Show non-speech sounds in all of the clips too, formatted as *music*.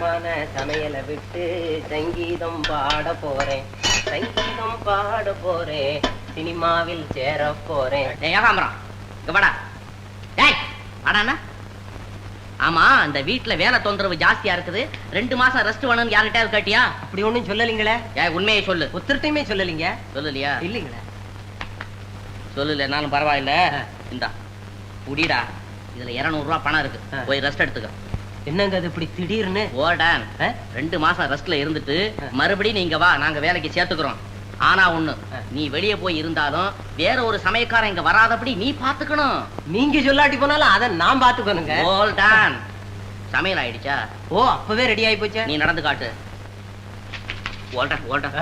கனமான சமையலை விட்டு சங்கீதம் பாட போறேன். சங்கீதம் பாட போறேன். சினிமாவில் சேர போறேன். டேய் ஆமா இந்த வீட்ல வேலை தொந்தரவு ஜாஸ்தியா இருக்குது. ரெண்டு மாசம் ரெஸ்ட் வேணும்னு யார்கிட்டயாவது கேட்டியா? அப்படி ஒண்ணும் சொல்லலீங்களே? உண்மையை சொல்லு. ஒத்துருட்டையுமே சொல்லலீங்க? சொல்லலையா? இல்லீங்களே. சொல்லலைனாலும் பரவாயில்ல. இந்தா குடிடா. இதுல 200 ரூபாய் பணம் இருக்கு. போய் ரெஸ்ட் எடுத்துக்க. என்னங்க அது இப்படி திடீர்னு? ஓடான்? ரெண்டு மாசம் ரெஸ்ட்ல இருந்துட்டு. மறுபடியும் நீங்க வா நாங்க வேலைக்கு சேர்த்துக்கிறோம். ஆனா ஒண்ணு. நீ வெளியே போய் இருந்தாலும் வேற ஒரு சமயக்காரன் இங்க வராதபடி நீ பாத்துக்கணும். நீங்க சொல்லாட்டி போனாலும் அதை நான் பாத்துக்கணுங்க. ஓல்டான் சமையல் ஆயிடுச்சா? ஓ அப்பவே ரெடி ஆயி போச்சா. நீ நடந்து காட்டு. ஓல்டன் ஓல்டன்?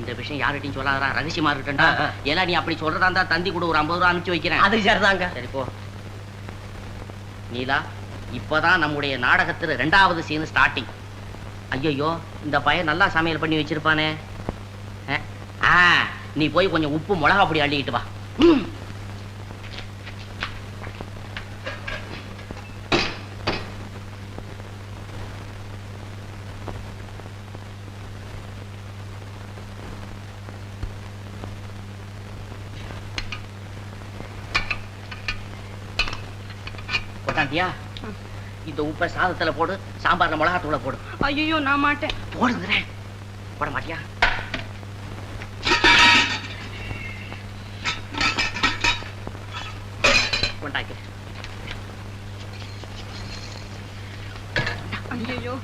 இந்த விஷயம் யார்கிட்டயும் சொல்லாதடா ரகசியமா இருக்கட்டா. ஏன்னா நீ அப்படி சொல்றதா இருந்தா தந்தி கூட ஒரு ஐம்பது ரூபா அனுப்பிச்சு வைக்கிறேன். அது சரிதாங்க. சரி போ. நீலா இப்பதான் நம்முடைய நாடகத்தில் ரெண்டாவது சீன் ஸ்டார்டிங் ஐயோ இந்த பையன் நல்லா சமையல் பண்ணி வச்சிருப்பானே. ஆ நீ போய் கொஞ்சம் உப்பு மிளகா பொடி அள்ளிக்கிட்டு வா. ம். இந்த உப்பை சாதத்துல போடு சாம்பார்ல மிளகாத்தூளை போடு. ஐயோ நான் மாட்டேன். போடுங்கிறேன் போட மாட்டியா? கொண்டாக்கி ஐயோ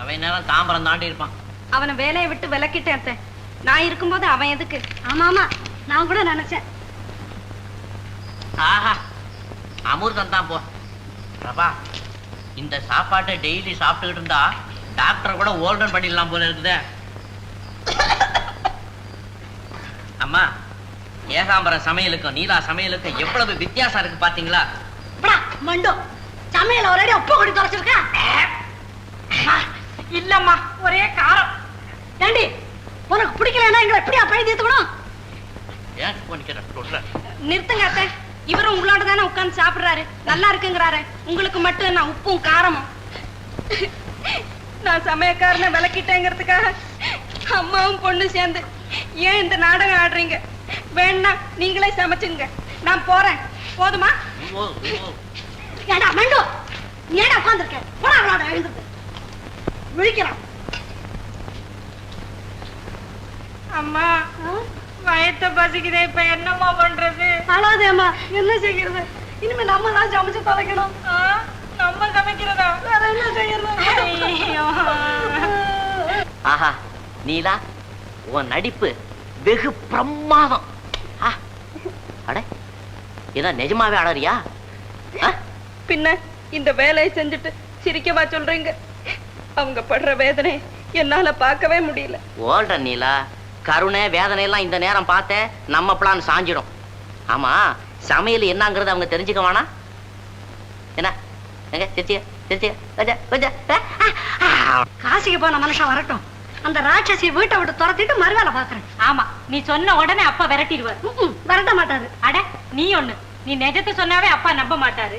அவன் நேரம் தாம்பரம் தாண்டி இருப்பான். அவனை வேலையை விட்டு விலக்கிட்டேன். நான் இருக்கும்போது அவன் எதுக்கு? ஆமா ஆமா நான் கூட நினைச்சேன். ஆஹா அமிர்தம் தான் போ. பிரபா இந்த சாப்பாட்டை டெய்லி சாப்பிட்டுக்கிட்டு இருந்தா டாக்டர் கூட ஓல்டன் பண்ணிடலாம் போல இருக்குதே. அம்மா ஏகாம்பரம் சமையலுக்கும் நீலா சமையலுக்கும் எவ்வளவு வித்தியாசம் இருக்கு பாத்தீங்களா? மண்டோ சமையல் ஒரே ஒப்ப கொடி தொலைச்சிருக்க? இல்லம்மா ஒரே காரம். ஏண்டி உனக்கு பிடிக்கலன்னா எங்களை எப்படியா பழி தீர்த்துக்கணும்? நிறுத்துங்க அத்தை. இவரும் உங்களோட தானே உட்கார்ந்து சாப்பிடுறாரு. நல்லா இருக்குங்கிறாரு. உங்களுக்கு மட்டும் நான் உப்பும் காரமும்? நான் சமயக்காரனை விளக்கிட்டேங்கிறதுக்காக அம்மாவும் பொண்ணு சேர்ந்து ஏன் இந்த நாடகம் ஆடுறீங்க? வேணா நீங்களே சமைச்சுங்க நான் போறேன். போதுமா. ஏடா மண்டு? ஏடா உட்கார்ந்திருக்க? போடா எழுந்துட்டு விழிக்கிறான் அம்மா வயத்த பசிக்குதே இப்ப என்னம்மா பண்றது? அழாதேம்மா என்ன செய்யறது? இனிமே நம்ம தான் சமைச்சு தொலைக்கணும். நம்ம சமைக்கிறதா? வேற என்ன செய்யறது? ஆஹா நீலா உன் நடிப்பு வெகு பிரமாதம். அட ஏதோ நிஜமாவே அழறியா? பின்ன இந்த வேலையை செஞ்சுட்டு சிரிக்கவா சொல்றீங்க? அவங்க படுற வேதனை என்னால பார்க்கவே முடியல. ஓல்ற நீலா. கருணை வேதனை எல்லாம் இந்த நேரம் பார்த்தேன் நம்ம பிளான் சாஞ்சிடும். ஆமா சமையல் என்னங்கிறது அவங்க தெரிஞ்சுக்க வேணாம் என்ன? எங்க? சிரிச்சியா சிரிச்சியா கொஞ்சம் கொஞ்சம். காசிக்கு போன மனுஷன் வரட்டும். அந்த ராட்சசியை வீட்டை விட்டு துரத்திட்டு மறுவேலை பாக்குறேன் ஆமா நீ சொன்ன உடனே அப்பா விரட்டிடுவார். விரட்ட மாட்டாரு. அட நீ ஒண்ணு. நீ நிஜத்தை சொன்னாவே அப்பா நம்ப மாட்டாரு.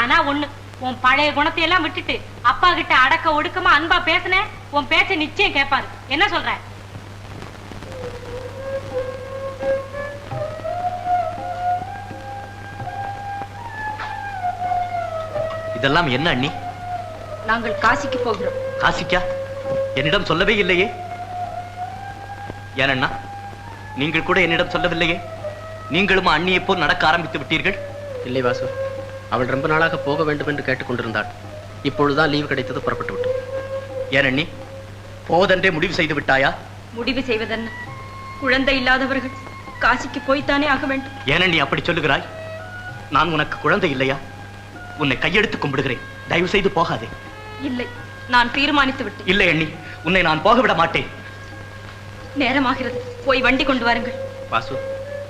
ஆனா ஒண்ணு உன் பழைய குணத்தை எல்லாம் விட்டுட்டு அப்பா கிட்ட அடக்க ஒடுக்கமா அன்பா பேசுன உன் பேச்ச நிச்சயம் கேட்பாரு. என்ன சொல்ற? இதெல்லாம் என்ன அண்ணி? நாங்கள் காசிக்கு போகிறோம். காசிக்கா? என்னிடம் சொல்லவே இல்லையே. ஏனண்ணா நீங்கள் கூட என்னிடம் சொல்லவில்லையே. நீங்களும் அண்ணியை போல் நடக்க ஆரம்பித்து விட்டீர்கள். இல்லை வாசு. அவள் ரொம்ப நாளாக போக வேண்டும் என்று கேட்டுக்கொண்டிருந்தாள் இப்பொழுதுதான் லீவு கிடைத்தது புறப்பட்டு விட்டோம். ஏன் அண்ணி? போவதென்றே முடிவு செய்து விட்டாயா? முடிவு செய்வதென்ன? குழந்தை இல்லாதவர்கள் காசிக்கு போய்த்தானே ஆக வேண்டும். ஏன் அண்ணி அப்படி சொல்லுகிறாய்? நான் உனக்கு குழந்தை இல்லையா? உன்னை கையெடுத்து கும்பிடுகிறேன். தயவு செய்து போகாதே. இல்லை நான் தீர்மானித்து விட்டேன். இல்லை அண்ணி. உன்னை நான் போக விட மாட்டேன். நேரமாகிறது. போய் வண்டி கொண்டு வாருங்கள். வாசு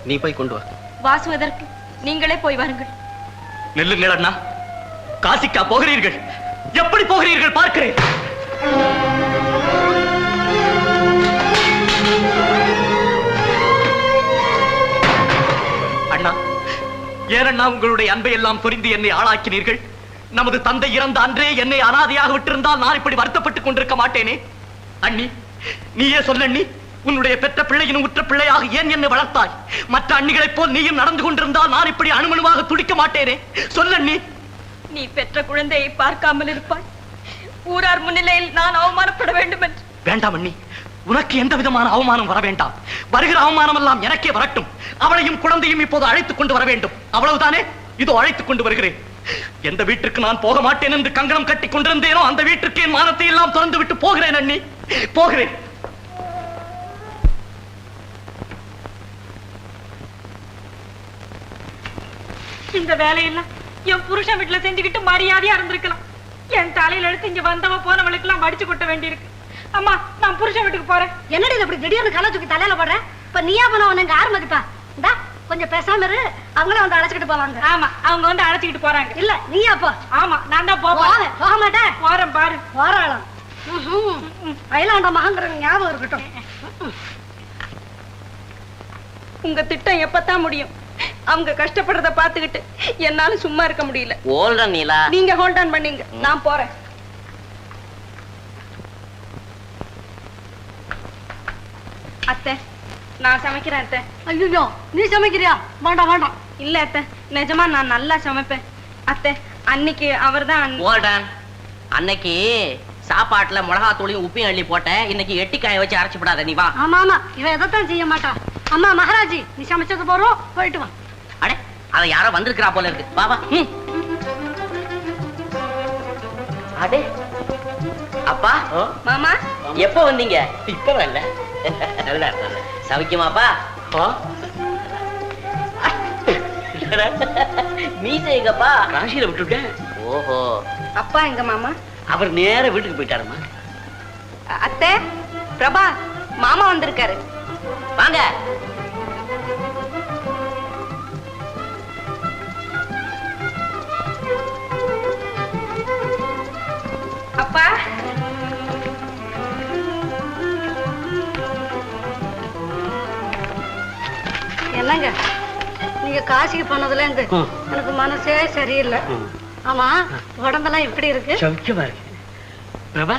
நீ போய் கொண்டு வா. வாசுவதற்கு நீங்களே போய் வாருங்கள். நில்லுங்கள் அண்ணா காசிக்கா போகிறீர்கள். எப்படி போகிறீர்கள் பார்க்கிறேன். ஏனண்ணா உங்களுடைய அன்பை எல்லாம் புரிந்து என்னை ஆளாக்கினீர்கள். நமது தந்தை இறந்த அன்றே என்னை அனாதையாக விட்டிருந்தால் நான் இப்படி வருத்தப்பட்டுக் கொண்டிருக்க மாட்டேனே. அண்ணி நீயே சொல்லண்ணி உன்னுடைய பெற்ற பிள்ளையின் உற்ற பிள்ளையாக ஏன் என்னை வளர்த்தாய்? மற்ற அண்ணிகளைப் போல் நீயும் நடந்து கொண்டிருந்தால் நான் இப்படி அணுமணுவாக துடிக்க மாட்டேனே. சொல்லண்ணி நீ பெற்ற குழந்தையை பார்க்காமல் இருப்பாய். ஊரார் முன்னிலையில் நான் அவமானப்பட வேண்டும் என்று வேண்டாம் அண்ணி. உனக்கு எந்த விதமான அவமானம் வர வேண்டாம் வருகிற அவமானம் எல்லாம் எனக்கே வரட்டும். அவளையும் குழந்தையும் இப்போது அழைத்துக் கொண்டு வர வேண்டும் அவ்வளவுதானே? இதோ அழைத்துக் கொண்டு வருகிறேன். எந்த வீட்டுக்கு நான் போக மாட்டேன் என்று கங்கணம் கட்டி கொண்டிருந்தேனோ அந்த வீட்டுக்கு என் மானத்தை எல்லாம் திறந்து விட்டு போகிறேன் அண்ணி. போகிறேன். இந்த வேலையெல்லாம் என் புருஷன் வீட்டுல செஞ்சுக்கிட்டு மரியாதையா இருந்திருக்கலாம். என் தலையில எடுத்து இங்க வந்தவ போனவளுக்கு எல்லாம் மடிச்சு கொட்ட வேண்டியிருக்கு. அம்மா நான் புருஷன் வீட்டுக்கு போறேன். என்னடி இது இப்படி திடீர்னு கலை தூக்கி தலையில போடுற? இப்ப நீயா போன உனக்கு யார் மதிப்பா? இந்தா கொஞ்சம் பேசாம இரு. அவங்களே வந்து அழைச்சிக்கிட்டு போவாங்க. ஆமா அவங்க வந்து அழைச்சிக்கிட்டு போறாங்க. இல்ல நீயா போ. ஆமா நான் தான் போவேன் போக மாட்டேன். போறேன் பாரு. போறாளாம். அயலாண்ட மகங்கிற ஞாபகம் இருக்கட்டும். உங்க திட்டம் எப்பதான் முடியும்? அவங்க கஷ்டப்படுறத பாத்துக்கிட்டு என்னால சும்மா இருக்க முடியல. நீலா. நீங்க ஹோல்ட் ஆன் பண்ணீங்க. நான் போறேன் அத்தை நான் சமைக்கிறேன் அத்தை. ஐயோ நீ சமைக்கிறியா? வேண்டாம் வேண்டாம். இல்ல அத்தை. நிஜமா நான் நல்லா சமைப்பேன். அத்தை அன்னைக்கு அவர்தான் ஓல்டன் அன்னைக்கு சாப்பாட்டுல மிளகா தூளியும் உப்பையும் அள்ளி போட்டேன். இன்னைக்கு எட்டிக்காய வச்சு அரைச்சு விடாத நீ வா. ஆமா ஆமா. இவன் எதைத்தான் செய்ய மாட்டா அம்மா மகாராஜி நீ சமைச்சது போறோம் போயிட்டு வா. அடே அத யாரோ வந்திருக்கிறா போல இருக்கு. வா வா. அடே. அப்பா. மாமா. எப்ப வந்தீங்க? இப்ப வரல. நல்லா இருந்தாங்க சவிக்குமாப்பா மீசை எங்கப்பா காசியில விட்டுட்டேன் ஓஹோ. அப்பா எங்க மாமா? அவர் நேர வீட்டுக்கு போயிட்டாருமா. அத்தை பிரபா மாமா வந்திருக்காரு. வாங்க. என்னங்க? நீங்க காசிக்கு போனதுல இருந்து. எனக்கு மனசே சரியில்லை. ஆமா உடம்பெல்லாம் எப்படி இருக்கு? சௌக்கியமா இருக்கு. பிரபா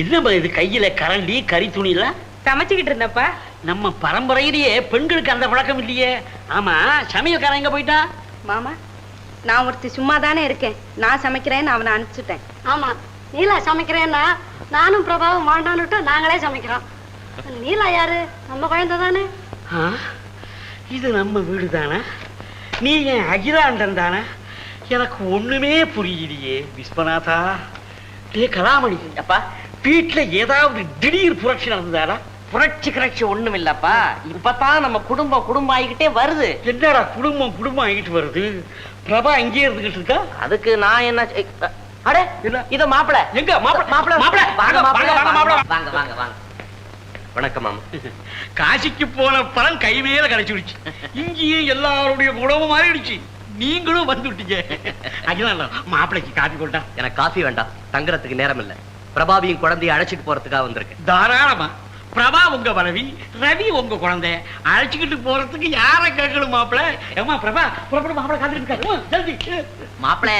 என்னம்மா இது கையில கரண்டி கறி துணிலாம் சமைச்சுக்கிட்டு இருந்தப்பா. நம்ம பரம்பரையிலேயே பெண்களுக்கு அந்த பழக்கம் இல்லையே. ஆமா சமையல்காரன் எங்க போயிட்டா? மாமா நான் ஒருத்தி சும்மா தானே இருக்கேன். நான் சமைக்கிறேன்னு அவனை அனுப்பிச்சுட்டேன். ஆமா நீலா சமைக்கிறேன்னா நானும் பிரபாவும் மாண்டான்னுட்டு நாங்களே சமைக்கிறோம். நீலா யாரு? நம்ம குழந்தை தானே ஆ, இது நம்ம வீடு தானே நீ என் அகிலாண்டன் தானே? எனக்கு ஒண்ணுமே புரியலையே விஸ்வநாதா. டே கலாமணி. அப்பா. வீட்டுல ஏதாவது திடீர் புரட்சி நடந்ததாடா? புரட்சி கிரட்சி ஒண்ணும் இல்லப்பா. இப்பதான் நம்ம குடும்பம் குடும்பம் ஆகிக்கிட்டே வருது. என்னடா குடும்பம் குடும்பம் ஆகிட்டு வருது? பிரபா இங்கே இருந்துகிட்டு இருக்கா? அதுக்கு நான் என்ன அடே இல்ல. இத மாப்பிள. எங்க? மாப்பிள மாப்பிள மாப்பிள வாங்க மாப்பிள வாங்க வாங்க மாப்பிள வாங்க வாங்க வாங்க வணக்கம் மாமா. காசிக்கு போன பணம் கை மேல கிடைச்சிடுச்சு இங்கேயும் எல்லாருடைய குணமும் மாறிடுச்சு. நீங்களும் வந்துட்டீங்க அகிலாண்டா மாப்பிளைக்கு காப்பி கொண்டா எனக்கு காஃபி வேண்டாம். தங்குறதுக்கு நேரம் இல்ல பிரபாவியும் குழந்தையை அழைச்சிட்டு போறதுக்காக வந்திருக்கேன். தாராளமா. பிரபா உங்க மனைவி ரவி உங்க குழந்தை. அழைச்சுக்கிட்டு போறதுக்கு யார கேட்கணும் மாப்பிள? ஏமா பிரபா புறப்பட மாப்பிள காத்துட்டு இருக்காரு. ஜல்தி. மாப்பிள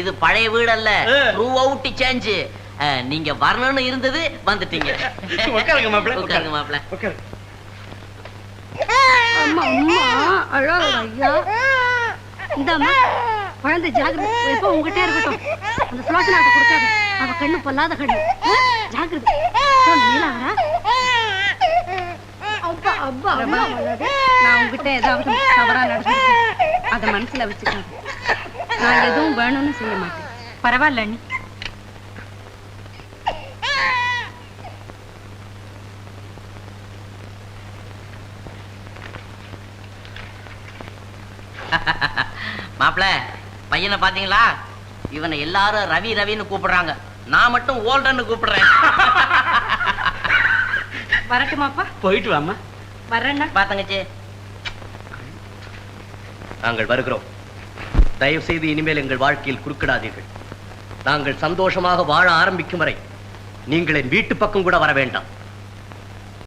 இது பழைய வீடு அல்ல. த்ரூ அவுட் சேஞ்ச் நீங்க வரணும்னு இருந்தது வந்துட்டீங்க. *laughs* உட்காருங்க மாப்பிள உட்காருங்க. மாப்பிள. உட்காரு அம்மா அம்மா அழாத ஐயா. இந்தாம்மா குழந்தை ஜாகிரதை எப்போ உங்ககிட்டே இருக்கட்டும். அந்த சுலோசனை நாட்டை கொடுக்காத. அவ கண்ணு பொல்லாத கண்ணு? ஜாகிரதை அப்பா, நீலா வரா அப்பா அப்பா அம்மா. நான் உங்ககிட்ட ஏதாவது தவறா நடந்திருக்கேன் அதை மனசுல வச்சுக்காத. நான் எதுவும் வேணும்னு செய்ய மாட்டேன். பரவாயில்ல அண்ணி. *laughs* மாப்பிள பையனை பாத்தீங்களா இவனை எல்லாரும் ரவி ரவின்னு கூப்பிடுறாங்க. நான் மட்டும் ஓல்டன்னு கூப்பிடுறேன். *laughs* வரட்டுமாப்பா போயிட்டு வாமா வர்றேன்னா பாத்தங்கச்சி. நாங்கள் வருகிறோம். தயவு செய்து இனிமேல் எங்கள் வாழ்க்கையில் குறுக்கிடாதீர்கள். நாங்கள் சந்தோஷமாக வாழ ஆரம்பிக்கும் வரை நீங்கள் என் வீட்டு பக்கம் கூட வர வேண்டாம்.